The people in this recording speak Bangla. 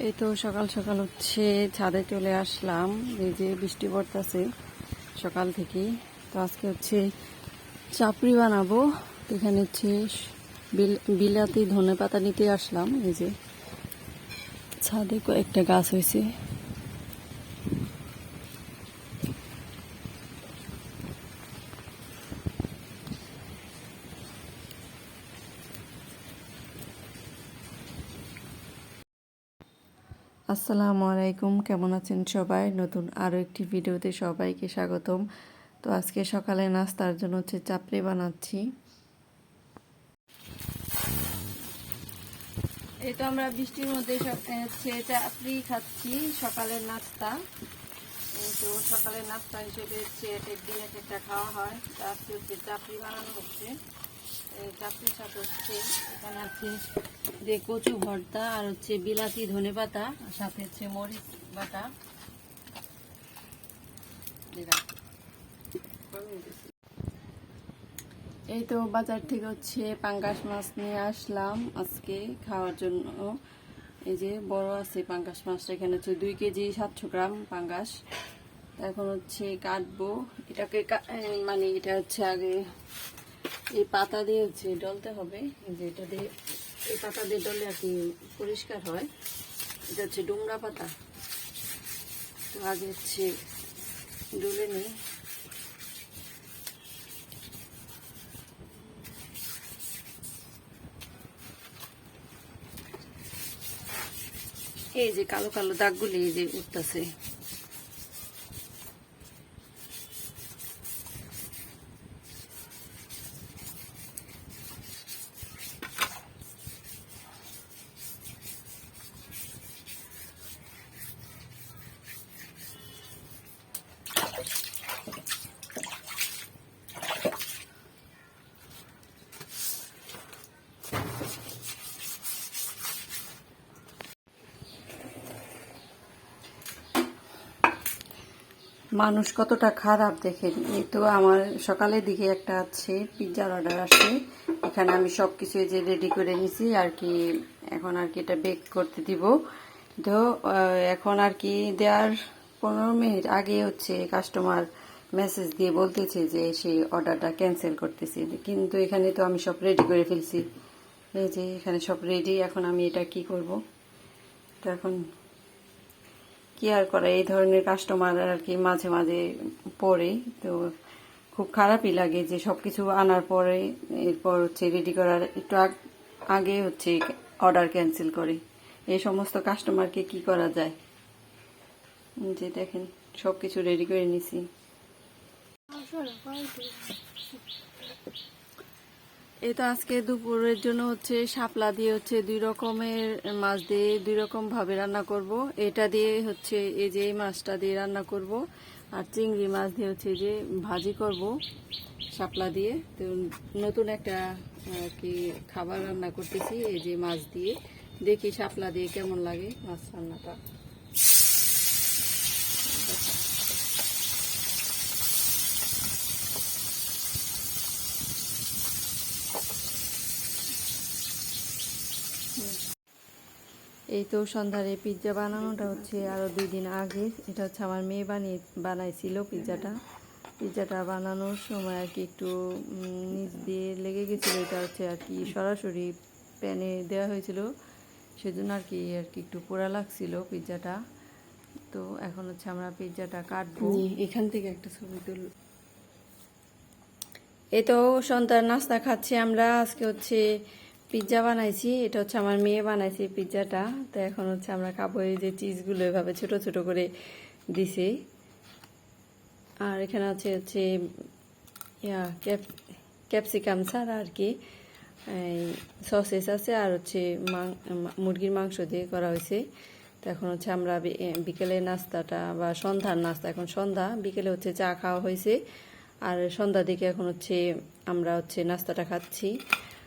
এই তো সকাল সকাল হচ্ছে ছাদে চলে আসলাম। এই যে বৃষ্টি পড়তেছে সকাল থেকে তো আজকে হচ্ছে চাপড়ি বানাবো। এখানে হচ্ছে বিল- বিলাতি ধনে পাতা নিতে আসলাম। এই যে ছাদে কয়েকটা গাছ হয়েছে। আসসালামু আলাইকুম, কেমন আছেন সবাই? নতুন আরও একটি ভিডিওতে সবাইকে স্বাগতম। তো আজকে সকালে নাস্তার জন্য হচ্ছে চাপড়ি বানাচ্ছি। এই তো আমরা বৃষ্টির মধ্যে হচ্ছে চাপড়ি খাচ্ছি সকালের নাস্তা। তো সকালের নাস্তা হিসেবে হচ্ছে এক দিন এক একটা খাওয়া হয়। আজকে হচ্ছে চাপড়ি বানানো হচ্ছে। কচু ভর্তা আর হচ্ছে বিলাতি ধনে পাতা সাথে হচ্ছে মরিচ বাটা। এই তো বাজার থেকে হচ্ছে পাঙ্গাস মাছ নিয়ে আসলাম আজকে খাওয়ার জন্য। এই যে বড় আছে পাঙ্গাস মাছটা, এখানে হচ্ছে দুই কেজি সাতশো গ্রাম পাঙ্গাস। এখন হচ্ছে কাটবো। এটাকে মানে এটা হচ্ছে আগে এই পাতা দিয়ে হচ্ছে ডলতে হবে যে এটা দিয়ে, এই পাতা দিয়ে ডললে আর কি পরিষ্কার হয়। এটা হচ্ছে ডুমরা পাতা। তো আগে হচ্ছে ডলে নিই। এই যে কালো কালো দাগগুলি এই যে উঠতেছে। মানুষ কতটা খারাপ দেখেন, এই তো আমার সকালের দিকে একটা আছে পিৎজার অর্ডার আসে। এখানে আমি সব কিছু যে রেডি করে নিছি, আর কি এখন আর কি এটা বেক করতে দিব। তো এখন আর কি দেওয়ার পনেরো মিনিট আগে হচ্ছে কাস্টমার মেসেজ দিয়ে বলতেছে যে সেই অর্ডারটা ক্যান্সেল করতেছি। কিন্তু এখানে তো আমি সব রেডি করে ফেলছি। এই যে এখানে সব রেডি এখন আমি এটা কি করব? তো এখন কি আর করে, এই ধরনের কাস্টমার আর কি মাঝে মাঝে পড়ে। তো খুব খারাপই লাগে যে সব কিছু আনার পরে এরপর হচ্ছে রেডি করার একটু আগ- হচ্ছে অর্ডার ক্যান্সেল করে। এই সমস্ত কাস্টমারকে কি করা যায়? যে দেখেন সব কিছু রেডি করে নিছি। এই তো আজকে দুপুরের জন্য হচ্ছে শাপলা দিয়ে হচ্ছে দুই রকমের মাছ দিয়ে দুই রকম ভাবে রান্না করব। এটা দিয়ে হচ্ছে এই যে এই মাছটা দিয়ে রান্না করব আর চিংড়ি মাছ দিয়ে হচ্ছে যে ভাজি করব শাপলা দিয়ে। তো নতুন একটা কি খাবার রান্না করতেছি এই যে মাছ দিয়ে। দেখি শাপলা দিয়ে কেমন লাগে মাছ রান্নাটা। এই তো সন্ধ্যারে পিৎজা বানানোটা হচ্ছে আরও দুই দিন আগে। এটা হচ্ছে আমার মেয়ে বানিয়ে বানাইছিল পিৎজাটা পিৎজাটা বানানোর সময় আর কি একটু নিচ দিয়ে লেগে গেছিল। এটা হচ্ছে আর কি সরাসরি প্যানে দেওয়া হয়েছিল। সেজন্য আর কি আর কি একটু পোড়া লাগছিল পিৎজাটা তো এখন হচ্ছে আমরা পিৎজাটা কাটবো। এখান থেকে একটা ছবি তুল এই তো সন্ধ্যার নাস্তা খাচ্ছি আমরা। আজকে হচ্ছে পিৎজা বানাইছি, এটা হচ্ছে আমার মেয়ে বানাইছে পিৎজাটা তো এখন হচ্ছে আমরা খাব এই যে চিজগুলো এভাবে ছোট ছোট করে দিছে। আর এখানে আছে হচ্ছে, ইয়া, ক্যাপ, ক্যাপসিকাম ছাড়া আর কি। এই সসেস আছে আর হচ্ছে মুরগির মাংস দিয়ে করা হয়েছে। তো এখন হচ্ছে আমরা বিকেলে নাস্তাটা বা সন্ধ্যার নাস্তা, এখন সন্ধ্যা, বিকেলে হচ্ছে চা খাওয়া হয়েছে। আর সন্ধ্যা দিকে এখন হচ্ছে আমরা হচ্ছে নাস্তাটা খাচ্ছি।